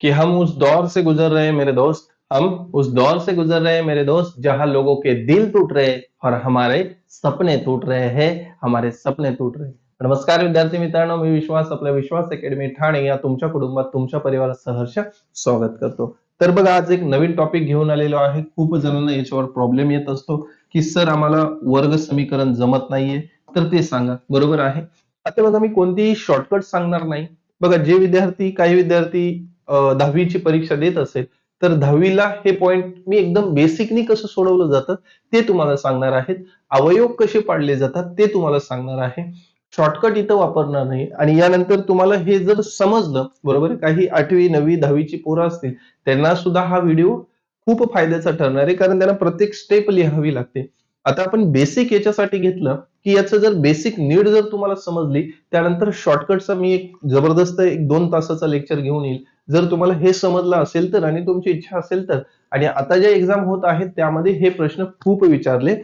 कि हम उस दौर से गुजर रहे हैं मेरे दोस्त। हम उस दौर से गुजर रहे हैं मेरे दोस्त जहां लोगों के दिल टूट रहे और हमारे सपने टूट रहे हैं हमारे सपने टूट रहे हैं। नमस्कार विद्यार्थी मित्रांनो मी विश्वास आपल्या विश्वास अकॅडमी ठाणे या तुमच्या कुटुंबात तुमच्या परिवारात सहर्ष स्वागत करतो. तर बघा आज एक नवीन टॉपिक घेऊन आलेलो आहे. खूप जणांना याच्यावर प्रॉब्लेम येत असतो की सर आम्हाला वर्ग समीकरण जमत नाहीये. तर ते सांगा. बरोबर आहे? आता बघा मी कोणतीही शॉर्टकट सांगणार नाही. बघा जे विद्यार्थी काही विद्यार्थी दहावीची परीक्षा देत असेल तर दहावीला हे पॉइंट मी एकदम बेसिकनी कसं सोडवलं जातं ते तुम्हाला सांगणार आहेत. अवयव कसे पाडले जातात ते तुम्हाला सांगणार आहे. शॉर्टकट इथं वापरणार नाही. आणि यानंतर तुम्हाला हे जर समजलं बरोबर काही आठवी नववी दहावीची पोरं असतील त्यांना सुद्धा हा व्हिडिओ खूप फायद्याचा ठरणार आहे कारण त्यांना प्रत्येक स्टेप लिहावी लागते. आता आपण बेसिक याच्यासाठी घेतलं की याचं जर बेसिक नीड जर तुम्हाला समजली त्यानंतर शॉर्टकटचा मी एक जबरदस्त एक दोन तासाचा लेक्चर घेऊन येईल. जर तुम्हाला हे समजलं असेल तर आणि तुमची इच्छा असेल तर आणि आता ज्या एक्झाम होत आहेत त्यामध्ये हे प्रश्न खूप विचारले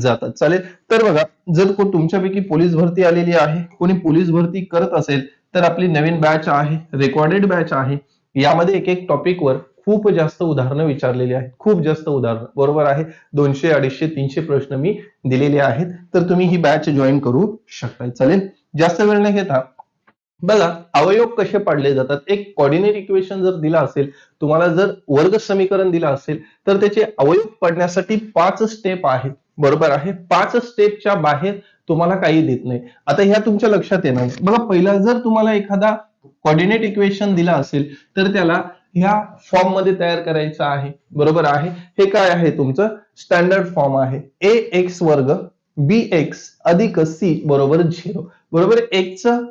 जातात. चालेल? तर बघा जर कोण तुमच्यापैकी पोलीस भरती आलेली आहे कोणी पोलीस भरती करत असेल तर आपली नवीन बॅच आहे रेकॉर्डेड बॅच आहे. यामध्ये एक एक टॉपिकवर खूप जास्त उदाहरणं विचारलेली आहेत. खूप जास्त उदाहरणं. बरोबर आहे? दोनशे अडीचशे तीनशे प्रश्न मी दिलेले आहेत. तर तुम्ही ही बॅच जॉईन करू शकता चालेल? जास्त वेळ न घेता बघा अवयव कसे पाडले जातात? एक कॉर्डिनेट इक्वेशन जर दिला असेल तुम्हाला जर वर्ग समीकरण दिलं असेल तर त्याचे अवयव पडण्यासाठी पाच स्टेप आहेत. बरोबर आहे? पाच स्टेपच्या बाहेर तुम्हाला काही देत नाही. आता ह्या तुमच्या लक्षात येणार. बघा पहिला जर तुम्हाला एखादा कॉर्डिनेट इक्वेशन दिला असेल तर त्याला ह्या फॉर्ममध्ये तयार करायचं आहे. बरोबर आहे? हे काय आहे तुमचं? स्टँडर्ड फॉर्म आहे. ए एक्स वर्ग बी एक्स अधिक सी बरोबर झिरो. बरोबर? एक्सचं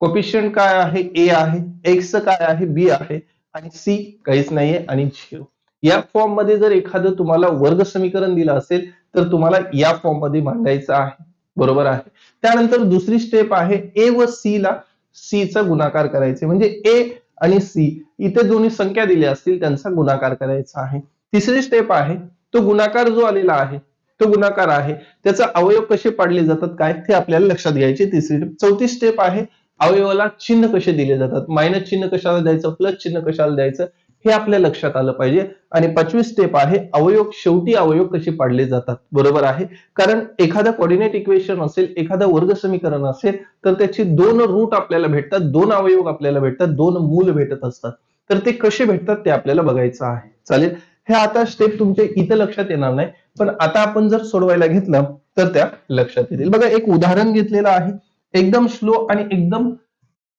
कोपिशियंट काय आहे? ए आहे. एक्स काय आहे? बी आहे. आणि सी काहीच नाहीये आणि झिरो. या फॉर्ममध्ये जर एखादं तुम्हाला वर्ग समीकरण दिलं असेल तर तुम्हाला या फॉर्ममध्ये मांडायचं आहे. बरोबर आहे? त्यानंतर दुसरी स्टेप आहे ए व सी ला सी चा गुणाकार करायचे. म्हणजे ए आणि सी. इथे दोन्ही संख्या दिल्या असतील त्यांचा गुणाकार करायचा आहे. तिसरी स्टेप आहे तो गुणाकार जो आलेला आहे तो गुणाकार आहे त्याचा अवयव कसे पाडले जातात काय ते आपल्याला लक्षात घ्यायचे. तिसरी चौथी स्टेप आहे अवयवाला चिन्ह कसे दिले जातात? मायनस चिन्ह कशाला द्यायचं? प्लस चिन्ह कशाला द्यायचं? हे आपल्या लक्षात आलं पाहिजे. आणि पाचवी स्टेप आहे अवयव शेवटी अवयव कसे पाडले जातात. बरोबर आहे? कारण एखादा कॉर्डिनेट इक्वेशन असेल एखादा वर्ग समीकरण असेल तर त्याची दोन रूट आपल्याला भेटतात दोन अवयव आपल्याला भेटतात दोन मूल भेटत असतात. तर ते कसे भेटतात ते आपल्याला बघायचं आहे. चालेल? हे आता स्टेप तुमच्या इथं लक्षात येणार नाही पण आता आपण जर सोडवायला घेतलं तर त्या लक्षात येतील. बघा एक उदाहरण घेतलेलं आहे. एकदम स्लो आणि एकदम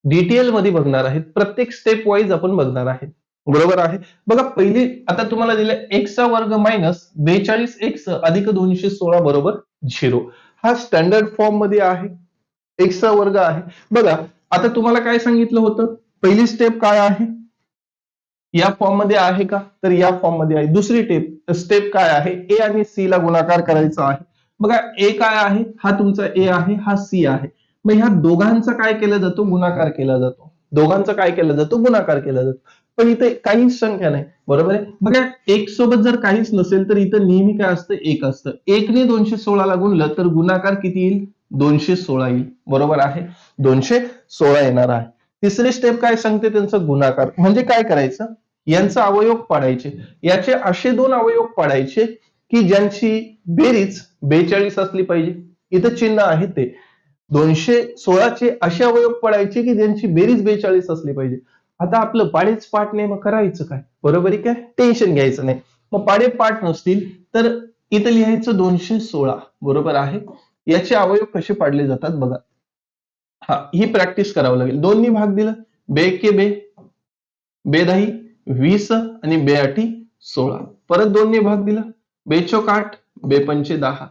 डिटेल मध्ये बघणार आहेत. प्रत्येक स्टेप वाईज आपण बघणार आहेत. बरोबर आहे? बघा पहिली आता तुम्हाला दिले एक्सचा वर्ग मायनस बेचाळीस एक्स अधिक दोनशे सोळा बरोबर झिरो. हा स्टँडर्ड फॉर्ममध्ये आहे. एक्सचा वर्ग आहे. बघा आता तुम्हाला काय सांगितलं होतं? पहिली स्टेप काय आहे? या फॉर्ममध्ये आहे का? तर या फॉर्ममध्ये आहे. दुसरी टेप स्टेप काय आहे? ए आणि सी ला गुणाकार करायचा आहे. बघा ए काय आहे? हा तुमचा ए आहे हा सी आहे. मग ह्या दोघांचा काय केला जातो? गुणाकार केला जातो. दोघांचा काय केला जातो? गुणाकार केला जातो. पण इथे काहीच संख्या नाही. बरोबर आहे? बघा एक सोबत जर काहीच नसेल तर इथं नेहमी काय असतं? एक असतं. एकने दोनशे सोळाला गुणलं तर गुणाकार किती येईल? दोनशे सोळा येईल. बरोबर आहे? दोनशे सोळा येणार आहे. तिसरी स्टेप काय सांगते त्यांचा? गुणाकार. म्हणजे काय करायचं? यांचा अवयोग पाडायचे. याचे असे दोन अवयोग पाडायचे की ज्यांची बेरीज बेचाळीस असली पाहिजे. इथं चिन्ह आहे ते. दोनशे सोळाचे असे अवयोग पडायचे की ज्यांची बेरीज बेचाळीस असली पाहिजे. आता आपलं पाळीच पाठ नाही मग करायचं काय? बरोबर आहे काय? टेन्शन घ्यायचं नाही. मग पाडे पाठ नसतील तर इथं लिहायचं दोनशे सोळा. बरोबर आहे? याचे अवयव कसे पाडले जातात बघा. हा ही प्रॅक्टिस करावं लागेल. दोन्ही भाग दिलं. बे के बे बेदाही वीस आणि बे आठी सोळा. परत दोन्ही भाग दिला. बेचोक आठ बे पंचे दहा.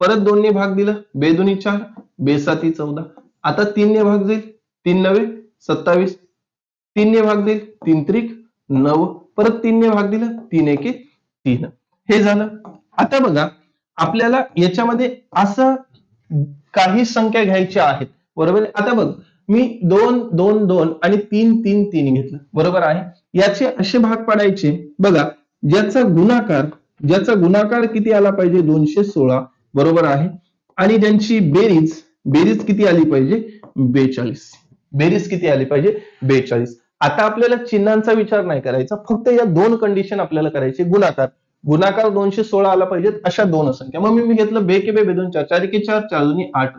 परत दोन्ही भाग दिला. बेदुनी चार बेसाती चौदा. आता तीनने भाग जाईल. तीन नवे सत्तावीस तीनने भाग देईल तीन त्रिक नऊ. परत तीनने भाग दिला तीन एके तीन. हे झालं. आता बघा आपल्याला याच्यामध्ये असं काही संख्या घ्यायच्या आहेत. बरोबर? आता बघ मी दोन दोन दोन आणि तीन तीन तीन घेतलं. बरोबर आहे? याचे असे भाग पाडायचे. बघा ज्याचा गुणाकार ज्याचा गुणाकार किती आला पाहिजे? दोनशे सोळा. बरोबर आहे? आणि ज्यांची बेरीज बेरीज किती आली पाहिजे? बेचाळीस. बेरीज किती आली पाहिजे? बेचाळीस. आता आपल्याला चिन्हांचा विचार नाही करायचा. फक्त या दोन कंडिशन आपल्याला करायची. गुणाकार. गुणाकार दोनशे सोळा आला पाहिजेत अशा दोन संख्या मग मी घेतलं बे के बे दोन चार. चार एके चार चार दोन्ही आठ.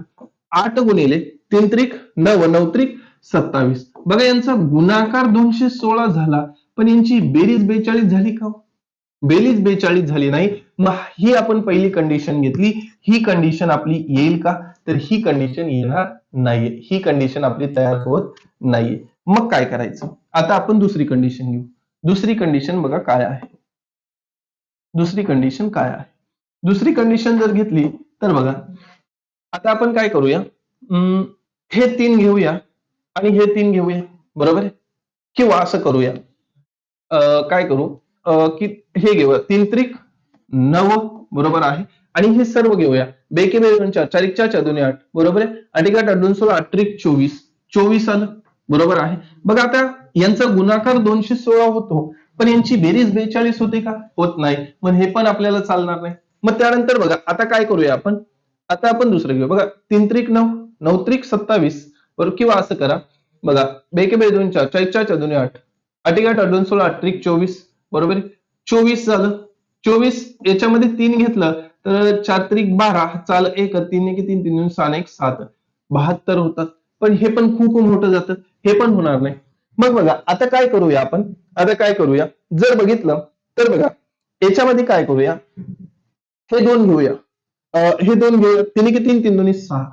आठ गुणिले तीन त्रिक नव नऊ त्रिक सत्तावीस. बघा यांचा गुणाकार दोनशे सोळा झाला पण यांची बेरीज बेचाळीस झाली का हो? बेरीज बेचाळीस झाली नाही. मग ही आपण पहिली कंडिशन घेतली. ही कंडिशन आपली येईल का? तर ही कंडिशन येणार नाहीये. ही कंडिशन आपली तयार होत नाहीये. मग काय करायचं? आता आपण दुसरी कंडिशन घेऊ. दुसरी कंडिशन बघा काय आहे. दुसरी कंडिशन काय आहे? दुसरी कंडिशन जर घेतली तर बघा. आता आपण काय करूया? अं, हे तीन घेऊया आणि हे तीन घेऊया. बरोबर आहे? किंवा असं करूया. अं, काय करू? अं, की हे घेऊया. तीन त्रिक नव बरोबर आहे? आणि हे सर्व घेऊया. बेके बे दोन चार चार एक चार चार दोन्ही आठ. बरोबर आहे? आठ एक आठ दोन सोळा आठ चोवीस. चोवीस आलं. बरोबर आहे? बघा आता यांचा गुणाकार दोनशे सोळा होतो. पण यांची बेरीज बेचाळीस होते का? होत नाही. मग हे पण आपल्याला चालणार नाही. मग त्यानंतर बघा आता काय करूया आपण? आता आपण दुसरं घेऊ. बघा तीन त्रिक नऊ नऊ त्रिक सत्तावीस. बरोबर किंवा असं करा. बघा बेके बे दोन चार चार चार चार दोन्ही आठ. आठ एक आठ दोन सोळा आठ चोवीस. बरोबर आहे? चोवीस झालं. चोवीस याच्यामध्ये तीन घेतलं. तर चार त्रिक बारा चाल एक तीन एक तीन तीन दोन सहा एक सात. बहात्तर होतात. पण हे पण खूप मोठं जातं. हे पण होणार नाही. मग बघा आता काय करूया आपण? आता काय करूया? जर बघितलं तर बघा याच्यामध्ये काय करूया? हे दोन घेऊया. हे दोन घेऊया. तीन एक तीन तीन दोन्ही सहा.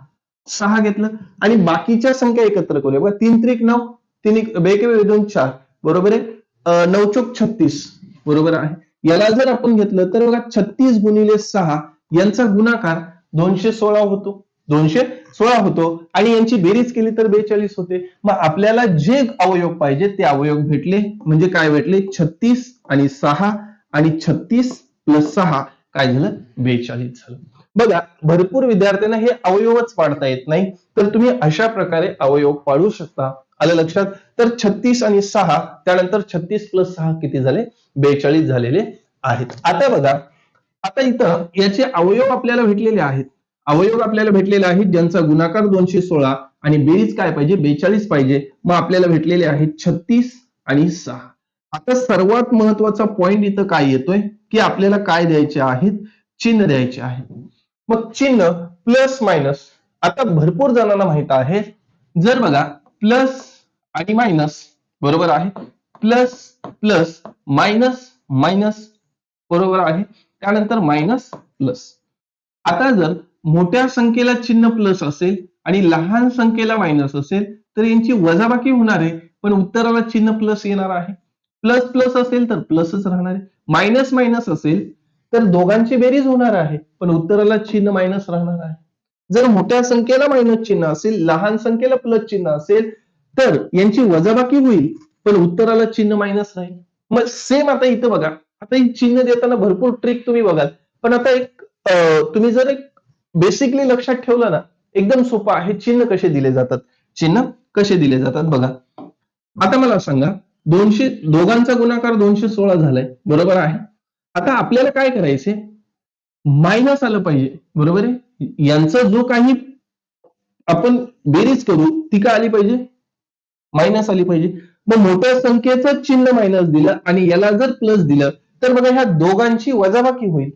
सहा घेतलं. आणि बाकीच्या संख्या एकत्र करूया. बघा तीन त्रिक नऊ तीन एक बेके दोन चार. बरोबर आहे? नऊ चोक छत्तीस. बरोबर आहे? याला जर आपण घेतलं तर बघा छत्तीस गुणिले सहा यांचा गुणाकार दोनशे सोळा होतो. दोनशे सोळा होतो. आणि यांची बेरीज केली तर बेचाळीस होते. मग आपल्याला जे अवयव पाहिजे ते अवयव भेटले. म्हणजे काय भेटले? छत्तीस आणि सहा आणि छत्तीस प्लस सहा. काय झालं? बेचाळीस झालं. बघा भरपूर विद्यार्थ्यांना हे अवयवच पाडता येत नाही. तर तुम्ही अशा प्रकारे अवयव पाडू शकता. आलं लक्षात? तर छत्तीस आणि सहा त्यानंतर छत्तीस प्लस सहा किती झाले? बेचाळीस झालेले आहेत. आता बघा आता इथं याचे अवयव आपल्याला भेटलेले आहेत. अवयव आपल्याला भेटलेले आहेत ज्यांचा गुणाकार दोनशे सोळा आणि बेरीज काय पाहिजे? बेचाळीस पाहिजे. मग आपल्याला भेटलेले आहेत छत्तीस आणि सहा. आता सर्वात महत्त्वाचा पॉइंट इथं काय येतोय? की आपल्याला काय द्यायचे आहेत? चिन्ह द्यायचे आहे मग चिन्ह प्लस मायनस आता भरपूर जणांना माहीत आहे. जर बघा प्लस आणि मायनस बरोबर आहे? प्लस प्लस मायनस मायनस बरोबर आहे? त्यानंतर मायनस प्लस आता जर मोठ्या संख्येला चिन्ह प्लस असेल आणि लहान संख्येला मायनस असेल तर यांची वजाबाकी होणार आहे. पण उत्तराला चिन्ह प्लस येणार आहे. प्लस प्लस असेल तर प्लसच राहणार आहे. मायनस मायनस असेल तर दोघांची बेरीज होणार आहे. पण उत्तराला चिन्ह मायनस राहणार आहे. जर मोठ्या संख्येला मायनस चिन्ह असेल लहान संख्येला प्लस चिन्ह असेल तर यांची वजाबाकी होईल पण उत्तराला चिन्ह मायनस राहील. मग सेम आता इथं बघा. आता ही चिन्ह देताना भरपूर ट्रिक तुम्ही बघाल. पण आता एक तुम्ही जर एक बेसिकली लक्षात ठेवलं ना एकदम सोपं आहे. चिन्ह कसे दिले जातात? चिन्ह कसे दिले जातात बघा. आता मला सांगा दोनशे दोघांचा गुणाकार दोनशे सोळा झालाय. बरोबर आहे? आता आपल्याला काय करायचे मायनस आलं पाहिजे. बरोबर आहे? यांचा जो काही आपण बेरीज करू ती काय आली पाहिजे? मायनस आली पाहिजे. मग मोठ्या संख्येचं चिन्ह मायनस दिलं आणि याला जर प्लस दिलं तर बघा ह्या दोघांची वजाबाकी होईल.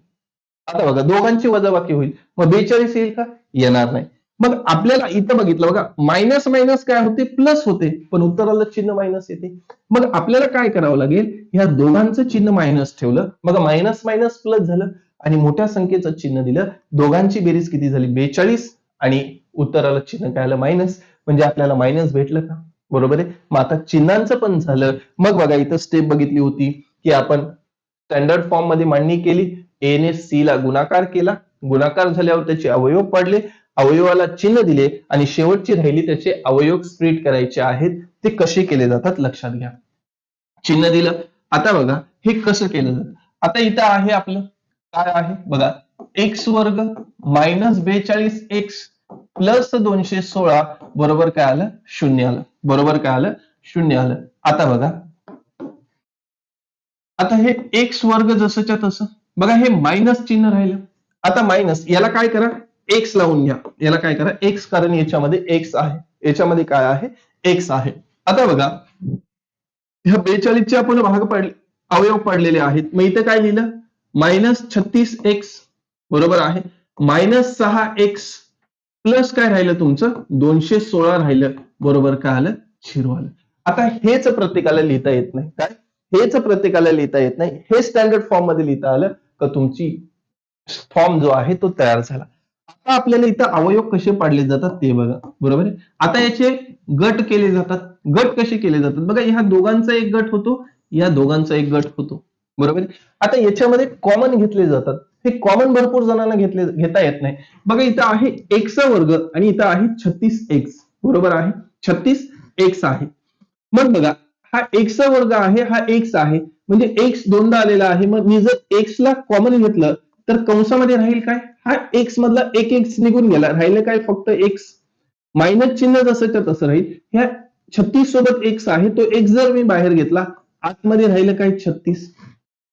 आता बघा दोघांची वजाबाकी होईल. मग बेचाळीस येईल का? येणार नाही. मग आपल्याला इथं बघितलं बघा मायनस मायनस काय होते? प्लस होते. पण उत्तराला चिन्ह मायनस येते. मग आपल्याला काय करावं लागेल? ह्या दोघांचं चिन्ह मायनस ठेवलं. बघा मायनस मायनस प्लस झालं आणि मोठ्या संख्येचं चिन्ह दिलं. दोघांची बेरीज किती झाली? बेचाळीस आणि उत्तराला चिन्ह काय आलं? मायनस म्हणजे आपल्याला मायनस भेटलं का? बरोबर आहे? मग आता चिन्हांचं पण झालं. मग बघा इथं स्टेप बघितली होती की आपण स्टँडर्ड फॉर्ममध्ये मांडणी केली. ए ने सी ला गुणाकार केला. गुणाकार झाल्यावर त्याचे अवयव पडले. अवयवाला चिन्ह दिले आणि शेवटची राहिली त्याचे अवयव स्प्लिट करायचे आहेत. ते कसे केले जातात? लक्षात घ्या. चिन्ह दिलं. आता बघा हे कसं केलं जातं? आता इथं आहे आपलं. काय आहे? बघा एक्स वर्ग मायनस बेचाळीस एक्स प्लस दोनशे सोळा बरोबर काय आलं? शून्य आलं. बरोबर काय आलं? शून्य आलं. आता बघा. आता हे एक्स वर्ग जसंच्या तसं. बघा हे मायनस चिन्ह राहिलं. आता मायनस याला काय करा? एक्स लावून घ्या. याला काय करा? एक्स कारण याच्यामध्ये एक्स आहे. याच्यामध्ये काय आहे? एक्स आहे. आता बघा. ह्या बेचाळीसचे आपण भाग पडले अवयव पडलेले आहेत. मग इथं काय लिहिलं? मायनस छत्तीस एक्स बरोबर आहे. मायनस सहा एक्स प्लस काय राहिलं तुमचं? दोनशे सोळा राहिलं. बरोबर काय आलं? झिरो आलं आता हेच प्रत्येकाला लिहिता येत नाही. काय? हेच प्रत्येकाला लिहिता येत नाही. हे स्टँडर्ड फॉर्ममध्ये लिहिता आलं का तुमची फॉर्म जो आहे तो तयार झाला. आता आपल्याला इथं अवयव कसे पाडले जातात ते बघा. बरोबर आहे? आता याचे गट केले जातात. गट कसे केले जातात? बघा ह्या दोघांचा एक गट होतो या दोघांचा एक गट होतो. बरोबर आहे? आता याच्यामध्ये कॉमन घेतले जातात. हे कॉमन भरपूर जणांना घेतले घेता येत नाही. बघा इथं आहे एक्स वर्ग आणि इथं आहे छत्तीस एक्स बरोबर आहे? छत्तीस एक्स आहे. मग बघा हा एक्स वर्ग आहे हा एक्स आहे. म्हणजे एक्स दोनदा आलेला आहे. मग मी जर एक्स ला कॉमन घेतलं तर कंसामध्ये राहील काय? हा एक्स मधला एक एक्स निघून गेला. राहिलं काय? फक्त एक्स मायनस चिन्ह जसं तर तसं राहील. ह्या छत्तीस सोबत एक्स आहे. तो एक्स जर मी बाहेर घेतला आतमध्ये राहिलं काय? छत्तीस.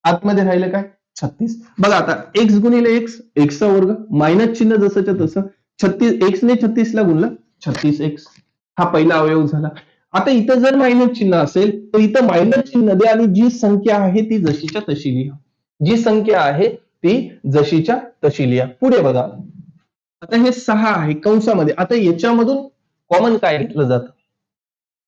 आतमध्ये राहिलं काय? छत्तीस. बघा आता एक्स गुणिले एक्स एक्सचा वर्ग मायनस चिन्ह जसंच्या तसं छत्तीस एक्स ने छत्तीस ला गुणलं छत्तीस एक्स हा पहिला अवयव झाला. आता इथं जर मायनस चिन्ह असेल तर इथं मायनस चिन्ह द्या आणि जी संख्या आहे ती जशीच्या तशी लिहा. जी संख्या आहे ती जशीच्या तशी लिहा. पुढे बघा. आता हे सहा आहे कंसामध्ये. आता याच्यामधून कॉमन काय घेतलं जातं?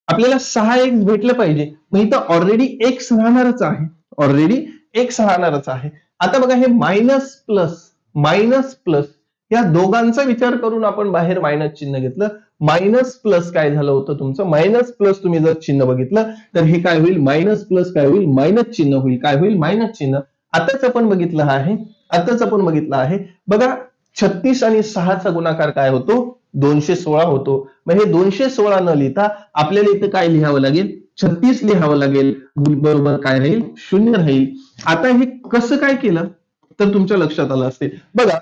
आपल्याला सहा एक्स भेटलं पाहिजे. मग इथं ऑलरेडी एक्स राहणारच आहे. ऑलरेडी एक्स राहणारच आहे. आता बघा हे मायनस प्लस मायनस प्लस या दोघांचा विचार करून आपण बाहेर मायनस चिन्ह घेतलं. मायनस प्लस काय झालं होतं तुमचं? मायनस प्लस तुम्ही जर चिन्ह बघितलं तर हे काय होईल? मायनस प्लस काय होईल? मायनस चिन्ह होईल. काय होईल? मायनस चिन्ह. आताच आपण बघितलं आहे आताच आपण बघितलं आहे. बघा छत्तीस आणि सहाचा गुणाकार काय होतो? दोनशे सोळा होतो. मग हे दोनशे सोळा न लिहिता आपल्याला इथं काय लिहावं लागेल? छत्तीस लिहावं लागेल बरोबर काय राहील? शून्य राहील. आता हे कसं काय केलं? तर तुमच्या लक्षात आलं असेल. बघा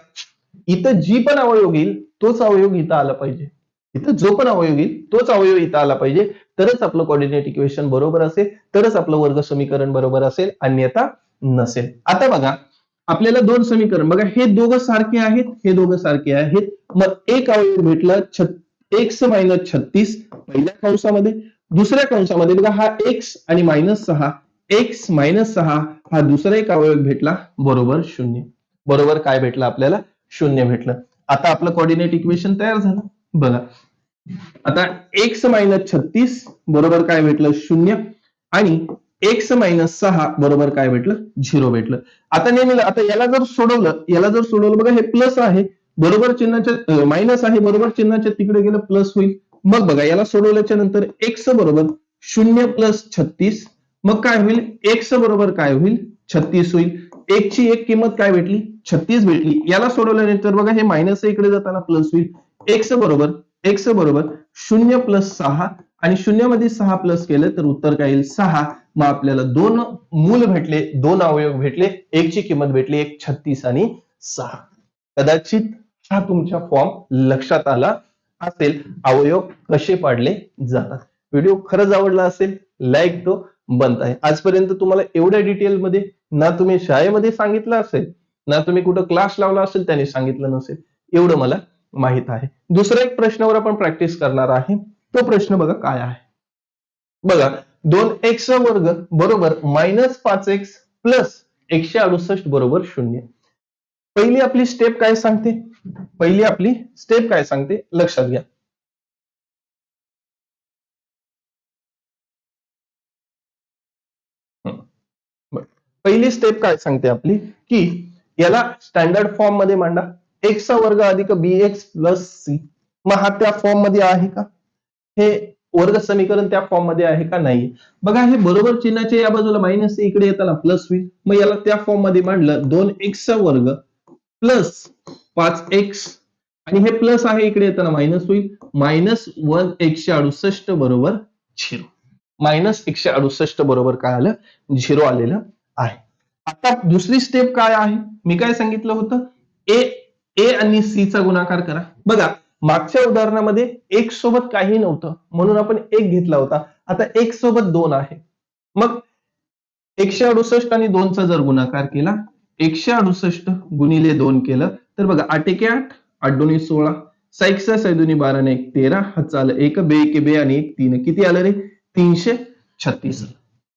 इथं जी पण अवयोग येईल तोच अवयोग इथं आला पाहिजे. इथं जो पण अवयव येईल तोच अवयव इथं आला पाहिजे. तरच आपलं कॉर्डिनेट इक्वेशन बरोबर असेल तरच आपलं वर्ग समीकरण बरोबर असेल अन्यथा नसेल. आता बघा आपल्याला दोन समीकरण बघा हे दोघं सारखे आहेत हे दोघं सारखे आहेत. मग एक अवयव भेटला एक्स मायनस छत्तीस पहिल्या कंसामध्ये. दुसऱ्या कंशामध्ये बघा हा एक्स आणि मायनस सहा. एक्स मायनस सहा हा दुसरा एक अवयव भेटला बरोबर शून्य. बरोबर काय भेटलं आपल्याला? शून्य भेटलं. आता आपलं कॉर्डिनेट इक्वेशन तयार झालं. बघा. आता एक्स मायनस छत्तीस बरोबर काय भेटलं? शून्य. आणि एक्स मायनस सहा बरोबर काय भेटलं? झिरो भेटलं. आता नेहमी आता याला जर सोडवलं याला जर सोडवलं बघा हे प्लस आहे. बरोबर चिन्हाच्या मायनस आहे बरोबर चिन्हाच्या तिकडे गेलं प्लस होईल. मग बघा याला सोडवल्याच्या नंतर एक्स बरोबर शून्य प्लस छत्तीस. मग काय होईल? एक्स बरोबर काय होईल? छत्तीस होईल. एक ची एक किंमत काय भेटली? छत्तीस भेटली. याला सोडवल्यानंतर बघा हे मायनस इकडे जाताना प्लस होईल. एक्स बरोबर एक्स बरोबर शून्य प्लस सहा. आणि शून्यामध्ये सहा प्लस केलं तर उत्तर काय येईल? सहा. मग आपल्याला दोन मूल भेटले दोन अवयव भेटले. एकची किंमत भेटली एक छत्तीस आणि सहा. कदाचित हा तुमच्या फॉर्म लक्षात आला. असेल अवयव कसे पाडले जातात. व्हिडिओ खरंच आवडला असेल लाईक तो बंद आहे. आजपर्यंत तुम्हाला एवढ्या डिटेलमध्ये ना तुम्ही शाळेमध्ये सांगितलं असेल ना तुम्ही कुठं क्लास लावला असेल त्याने सांगितलं नसेल एवढं मला माहीत आहे. दुसऱ्या एक प्रश्नावर आपण प्रॅक्टिस करणार आहे. तो प्रश्न बघा काय आहे. बघा दोन एक्स वर्ग बरोबर मायनस पाच एक्स प्लस एकशे अडुसष्ट बरोबर शून्य. पहिली आपली स्टेप काय सांगते? पहिली आपली स्टेप काय सांगते? लक्षात घ्या. पहिली स्टेप काय सांगते आपली? की याला स्टँडर्ड फॉर्ममध्ये मांडा. एक्सचा वर्ग अधिक बी एक्स प्लस सी मग हा त्या फॉर्ममध्ये आहे का? हे वर्ग समीकरण त्या फॉर्ममध्ये आहे का नाही? बघा हे बरोबर चिन्हाचे या बाजूला मायनस इकडे येताना प्लस होईल मग याला त्या फॉर्ममध्ये मांडलं दोन एक्सचा वर्ग प्लस पाच एक्स आणि हे प्लस आहे इकडे येताना मायनस होईल. मायनस वन एकशे अडुसष्ट बरोबर झिरो. मायनस एकशे अडुसष्ट बरोबर काय आलं? झिरो आलेलं आहे. आता दुसरी स्टेप काय आहे? मी काय सांगितलं होतं? ए ए आणि सी चा गुणाकार करा. बघा मागच्या उदाहरणामध्ये एक सोबत काही नव्हतं. म्हणून आपण एक घेतला होता. आता एक सोबत दोन आहे. मग एकशे अडुसष्ट आणि दोनचा जर गुणाकार केला एकशे अडुसष्ट गुणिले दोन केलं. तर बघा आठ एके आठ आठ दोन्ही सोळा साईकचा सैदुनी बारा एक तेरा हातचा एक बे एक बे आणि एक तीन. किती आलं रे? तीनशे छत्तीस.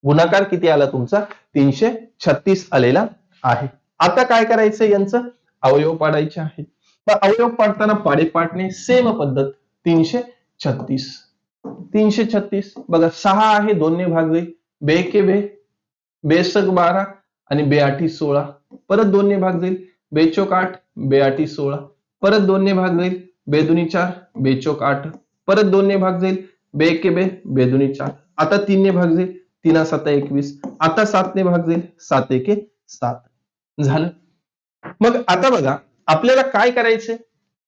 गुणाकार किती आला तुमचा? तीनशे छत्तीस आलेला आहे. आता काय करायचं यांचं? अवयव पाडायचे आहे तर अवयव पाडताना पाडे पाडणे सेम पद्धत तीनशे छत्तीस. तीनशे छत्तीस. बघा सहा आहे दोन्ही भाग जाईल बे के बे. बेसक बारा आणि बे आठी सोळा. परत दोनने भाग जाईल. बेचोक आठ बेआटी सोळा. परत दोनने भाग जाईल. बेदुनी चार बेचोक आठ. परत दोनने भाग जाईल. बे के बे बेदुनी चार. आता तीनने भाग जाईल. तीना साता एकवीस. आता सातने भाग जाईल. सात एके सात. झालं. मग आता बघा आपल्याला काय करायचे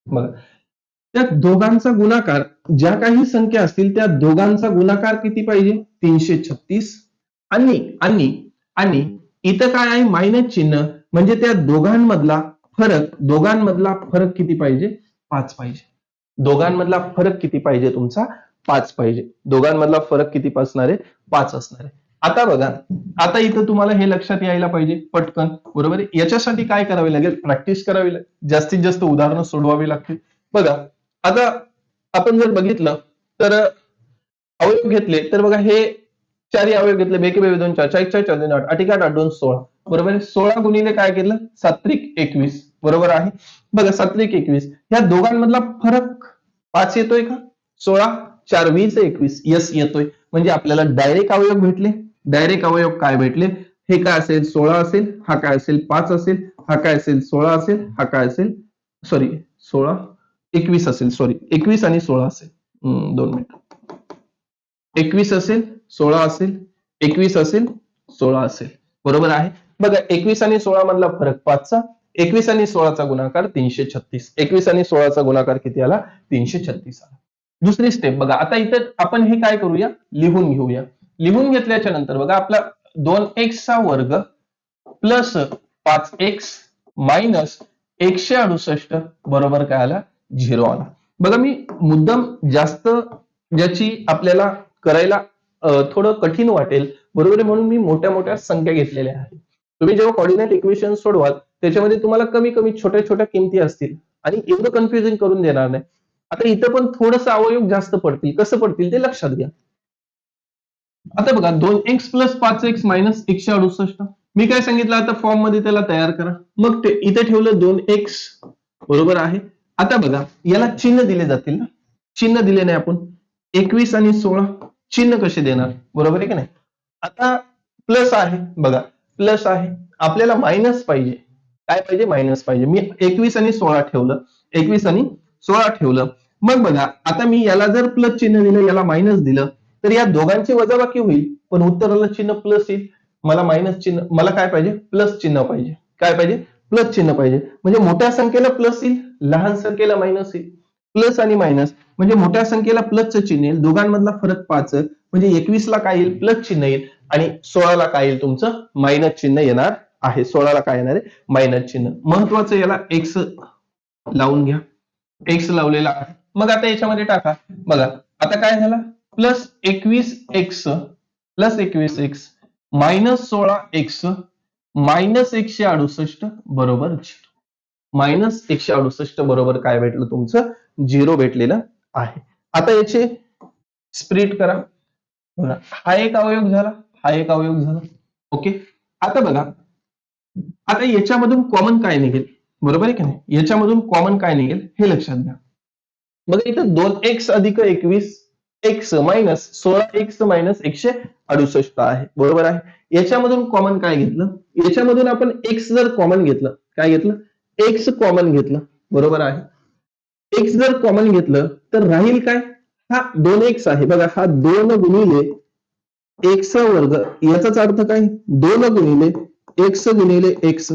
बघा. त्या दोघांचा गुणाकार ज्या काही संख्या असतील त्या दोघांचा गुणाकार किती पाहिजे? तीनशे छत्तीस. आणि आणि आणि इथं काय आहे? मायनस चिन्ह. म्हणजे त्या दोघांमधला फरक दोघांमधला फरक किती पाहिजे? पाच पाहिजे. दोघांमधला फरक किती पाहिजे तुमचा? पाच पाहिजे. दोघांमधला फरक किती असणार आहे? पाच असणार आहे. आता बघा. आता इथं तुम्हाला हे लक्षात यायला पाहिजे. पटकन. बरोबर आहे? याच्यासाठी काय करावे लागेल? प्रॅक्टिस करावी लागेल. जास्तीत जास्त उदाहरणं सोडवावी लागतील. बघा. आता आपण जर बघितलं तर अवयव घेतले तर बघा हे चार अवयव घेतले बेके बे दोन चार चार चार चार दोन आठ आठ आठ दोन सोळा. बरोबर आहे? सोळा गुणिले काय केलं सात्विक एकवीस. बरोबर आहे? बघा सात्विक एकवीस. या दोघांमधला फरक पाच येतोय का? सोळा चार वीस एकवीस. यस येतोय. म्हणजे आपल्याला डायरेक्ट अवयव भेटले. डायरेक्ट अवयव काय भेटले? हे काय असेल? सोळा असेल हा काय असेल? पाच असेल हा काय असेल? सोळा असेल हा काय असेल? सॉरी सोळा एकवीस असेल. सॉरी एकवीस आणि सोळा असेल. दोन मिनिट. एकवीस असेल सोळा असेल एकवीस असेल सोळा असेल. बरोबर आहे? बघा एकवीस आणि सोळा मधला फरक पाचचा एकवीस आणि सोळाचा गुणाकार तीनशे छत्तीस. एकवीस आणि सोळाचा गुणाकार किती आला? तीनशे छत्तीस आला. दुसरी स्टेप बघा आता इथं आपण हे काय करूया? लिहून घेऊया. लिहून घेतल्याच्या नंतर बघा आपला दोन एक्सचा वर्ग प्लस पाच एक्स मायनस एकशे अडुसष्ट बरोबर काय आला? झिरो आला. बघा मी मुद्दाम जास्त ज्याची आपल्याला करायला थोडं कठीण वाटेल. बरोबर आहे म्हणून मी मोठ्या मोठ्या संख्या घेतलेल्या आहेत. तुम्ही जेव्हा कॉर्डिनेट इक्वेशन सोडवाल त्याच्यामध्ये तुम्हाला कमी कमी छोट्या छोट्या किमती असतील आणि एवढं कन्फ्युजन करून देणार नाही. आता इथं पण थोडंसं अवयोग जास्त पडतील. कसं पडतील ते लक्षात घ्या. आता बघा दोन एक्स प्लस पाच एक्स मायनस एकशे अडुसष्ट. मी काय सांगितलं आता फॉर्ममध्ये त्याला तयार करा. मग ते इथे ठेवलं दोन एक्स बरोबर आहे. आता बघा याला चिन्ह दिले जातील ना? चिन्ह दिले नाही आपण. एकवीस आणि सोळा. चिन्ह कसे देणार? बरोबर आहे की नाही? आता प्लस आहे बघा. प्लस आहे. आपल्याला मायनस पाहिजे. काय पाहिजे? मायनस पाहिजे. मी एकवीस आणि सोळा ठेवलं. एकवीस आणि सोळा ठेवलं. मग बघा आता मी याला जर प्लस चिन्ह दिलं याला मायनस दिलं तर या दोघांची वजाबाकी होईल. पण उत्तराला चिन्ह प्लस येईल. मला मायनस चिन्ह मला काय पाहिजे? प्लस चिन्ह पाहिजे. काय पाहिजे? प्लस चिन्ह पाहिजे. म्हणजे मोठ्या संख्येला प्लस येईल. लहान संख्येला मायनस येईल. प्लस आणि मायनस म्हणजे मोठ्या संख्येला प्लसचं चिन्ह येईल. दोघांमधला फरक पाच म्हणजे एकवीसला काय येईल? प्लस चिन्ह येईल. आणि सोळाला काय येईल तुमचं? मायनस चिन्ह येणार आहे. सोळाला काय येणार आहे? मायनस चिन्ह. महत्वाचं याला एक्स लावून घ्या. एक्स लावलेला आहे. मग आता याच्यामध्ये टाका. बघा. आता काय झालं? प्लस एकवीस एक्स प्लस एकवीस एक्स मायनस सोळा एक्स मायनस एकशे अडुसष्ट बरोबर झिरो मायनस एकशे अडुसष्ट बरोबर काय भेटलं तुमचं? झिरो भेटलेलं आहे. आता याचे स्प्रिट करा. बघा हा एक अवयव झाला हा एक अवयव झाला. ओके? आता बघा आता याच्यामधून कॉमन काय निघेल? बरोबर आहे की नाही? याच्यामधून कॉमन काय निघेल? हे लक्षात घ्या. बघा इथं दोन एक्स अधिक एकवीस एक्स मायनस सोळा एक्स मायनस एकशे अडुसष्ट आहे. बरोबर आहे? याच्यामधून कॉमन काय घेतलं? याच्यामधून आपण एक्स जर कॉमन घेतलं काय घेतलं? एक्स कॉमन घेतलं. बरोबर आहे? एक्स जर कॉमन घेतलं तर राहील काय? हा दोन एक्स आहे. बघा हा दोन गुणिले एक्स वर्ग याचाच अर्थ काय? दोन गुणिले एक्स गुणिले एक्स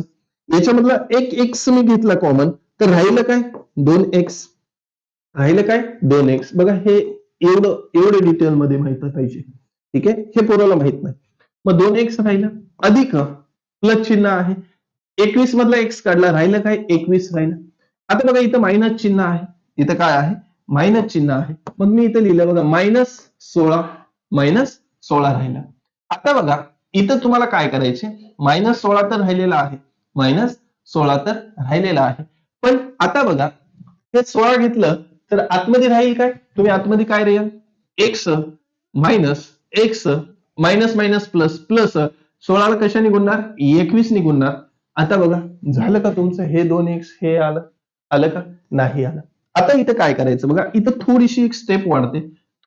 याच्यामधला एक एक्स मी घेतला कॉमन तर राहिलं काय? दोन एक्स राहिलं काय? दोन एक्स बघा हे एवढं एवढे डिटेल मध्ये माहीत पाहिजे. ठीक आहे? हे पोराला माहीत नाही. मग दोन एक्स राहिलं. अधिक प्लस चिन्ह आहे. एकवीस मधला एक्स काढला राहिलं काय? एकवीस राहिलं. आता बघा इथं मायनस चिन्ह आहे. इथं काय आहे? मायनस चिन्ह आहे. मग मी इथं लिहिलं बघा मायनस सोळा मायनस सोळा राहिला. आता बघा इथं तुम्हाला काय करायचे? मायनस सोळा तर राहिलेला आहे. मायनस सोळा तर राहिलेला आहे. पण आता बघा हे सोळा घेतलं तर आतमध्ये राहील काय? तुम्ही आतमध्ये काय राहील? X minus X minus minus plus plus सोळाला कशा निघणार एकवीस निघणार आता बघा झालं का तुमचं? हे दोन एक्स हे आलं. आलं का? नाही आलं. आता इथं काय करायचं? बघा इथं थोडीशी एक स्टेप वाढते.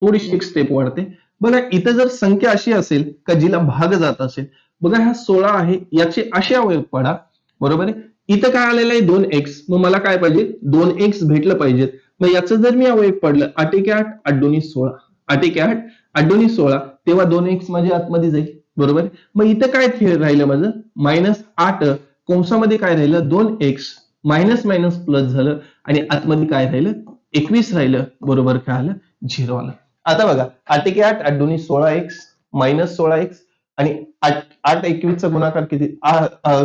थोडीशी एक स्टेप वाढते. बघा इथं जर संख्या अशी असेल का जिला भाग जात असेल बघा हा सोळा आहे याचे असे अवयव पडा. बरोबर आहे? इथं काय आलेलं आहे? दोन एक्स मग मला काय पाहिजे? दोन एक्स भेटलं पाहिजे मग याचं जर मी अवयव पडलं आठ आठ आठ दोन्ही सोळा. आठ आठ आठ दोन्ही सोळा. तेव्हा दोन एक्स माझ्या आतमध्ये जाईल. बरोबर आहे? मग इथं काय राहिलं माझं? मायनस आठ. कंसामध्ये काय राहिलं? दोन एक्स मायनस मायनस प्लस झालं आणि आतमध्ये काय राहिलं? एकवीस राहिलं बरोबर काय आलं? झिरो आलं. आता बघा आठ एक आठ आठ दोन्ही सोळा एक्स मायनस सोळा एक्स आणि आठ आठ एकवीसचा गुणाकार किती?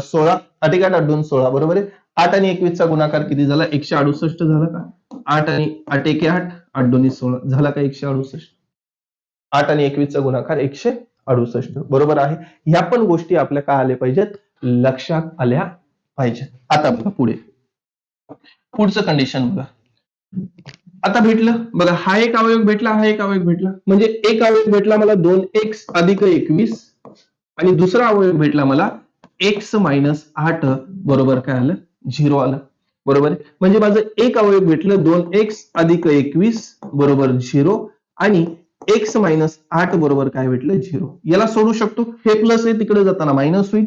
सोळा आठ एक आठ आठ दोन सोळा बरोबर आहे? आठ आणि एकवीसचा गुणाकार किती झाला? एकशे अडुसष्ट झाला का? आठ आणि आठ एके आठ आठ दोन्ही सोळा झाला का एकशे अडुसष्ट? आठ आणि एकवीसचा गुणाकार एकशे अडुसष्ट बरोबर आहे? ह्या पण गोष्टी आपल्या काय आल्या पाहिजेत? लक्षात आल्या पाहिजे. आता बघा पुढे. पुढचं कंडिशन बघा. आता भेटलं. बघा हा एक अवयव भेटला हा एक अवयव भेटला. म्हणजे एक अवयव भेटला मला दोन एक्स अधिक एकवीस आणि दुसरा अवयव भेटला मला एक्स मायनस आठ. बरोबर काय आलं? झिरो आलं. बरोबर आहे? म्हणजे माझं एक अवयव भेटलं दोन एक्स अधिक एकवीस बरोबर झिरो आणि एक्स मायनस आठ बरोबर काय भेटलं? झिरो. याला सोडू शकतो. हे प्लस आहे तिकडे जाताना मायनस होईल.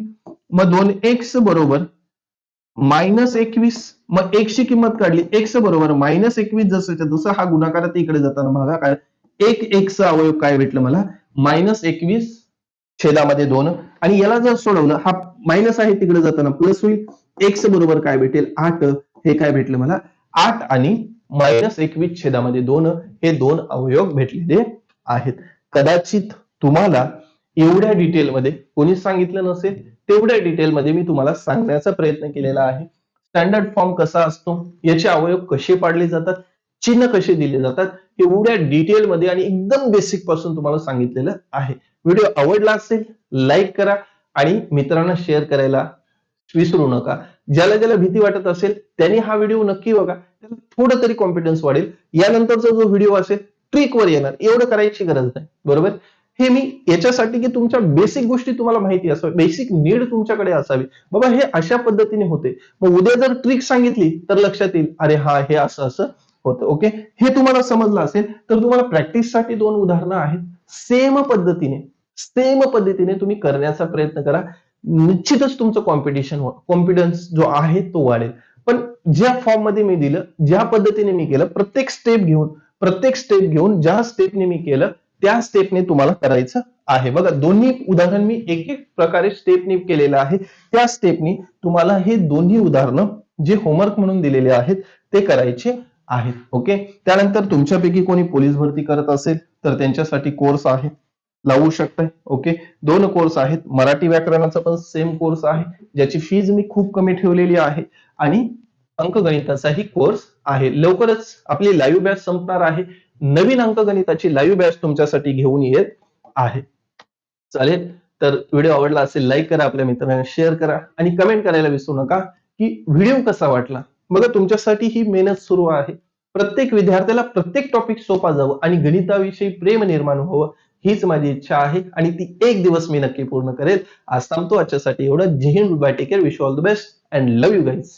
मग दोन एक्स बरोबर मायनस एकवीस मग एकची किंमत काढली एक्स बरोबर मायनस एकवीस जसं जसं हा गुणाकार इकडे जाताना मागा काय? एक एक्स अवयव काय भेटलं मला? मायनस एकवीस छेदामध्ये दोन. आणि याला जर सोडवलं हा मायनस आहे तिकडे जाताना प्लस होईल एक्स बरोबर काय भेटेल? आठ. हे काय भेटलं मला? आठ आणि मायनस एकवीस छेदामध्ये दोन हे दोन अवयव भेटलेले आहेत. कदाचित तुम्हाला एवढ्या डिटेलमध्ये कोणी सांगितलं नसेल तेवढ्या डिटेलमध्ये मी तुम्हाला सांगण्याचा प्रयत्न केलेला आहे. स्टँडर्ड फॉर्म कसा असतो? याचे अवयव कसे पाडले जातात? चिन्ह कसे दिले जातात? एवढ्या डिटेलमध्ये आणि एकदम बेसिकपासून तुम्हाला सांगितलेलं आहे. व्हिडिओ आवडला असेल लाईक करा आणि मित्रांना शेअर करायला विसरू नका. ज्याला ज्याला भीती वाटत असेल त्यांनी हा व्हिडिओ नक्की बघा. त्याला थोडं तरी कॉन्फिडन्स वाढेल. यानंतरचा जो व्हिडिओ असेल ट्रिकवर येणार. एवढं करायची गरज नाही. बरोबर? हे मी याच्यासाठी की तुमच्या बेसिक गोष्टी तुम्हाला माहिती असावी बेसिक नीड तुमच्याकडे असावी. बाबा हे अशा पद्धतीने होते. मग उद्या जर ट्रिक सांगितली तर लक्षात येईल अरे हा हे असं असं होतं. ओके हे तुम्हाला समजलं असेल तर तुम्हाला प्रॅक्टिससाठी दोन उदाहरणं आहेत. सेम पद्धतीने सेम पद्धतीने तुम्ही करण्याचा प्रयत्न करा. निश्चितच तुमचं कॉम्पिटिशन कॉन्फिडन्स जो आहे तो वाढेल. पण ज्या फॉर्ममध्ये मी दिलं ज्या पद्धतीने मी केलं प्रत्येक स्टेप घेऊन प्रत्येक स्टेप घेऊन ज्या स्टेपने मी केलं त्या स्टेपने तुम्हाला करायचं आहे. बघा दोन्ही उदाहरण मी एक एक प्रकारे स्टेपने केलेलं आहे. त्या स्टेपनी तुम्हाला हे दोन्ही उदाहरणं जे होमवर्क म्हणून दिलेले आहेत ते करायचे आहेत. ओके त्यानंतर तुमच्यापैकी कोणी पोलीस भरती करत असेल तर त्यांच्यासाठी कोर्स आहे. लावू शकताय. ओके दोन कोर्स आहेत. मराठी व्याकरणाचा पण सेम कोर्स आहे. ज्याची फीज मी खूप कमी ठेवलेली आहे. आणि अंकगणिताचाही कोर्स आहे. लवकरच आपली लाईव्ह बॅच संपणार आहे. नवीन अंकगणिताची लाईव्ह बॅच तुमच्यासाठी घेऊन येत आहे. चालेल? तर व्हिडिओ आवडला असेल लाईक करा आपल्या मित्रांना शेअर करा आणि कमेंट करायला विसरू नका की व्हिडिओ कसा वाटला? बघा तुमच्यासाठी ही मेहनत सुरू आहे. प्रत्येक विद्यार्थ्याला प्रत्येक टॉपिक सोपा जावं आणि गणिताविषयी प्रेम निर्माण व्हावं हीच माझी इच्छा आहे आणि ती एक दिवस मी नक्की पूर्ण करेल. आज थांबतो आजच्यासाठी एवढं. जय Hind bye take care wish all the best and love you guys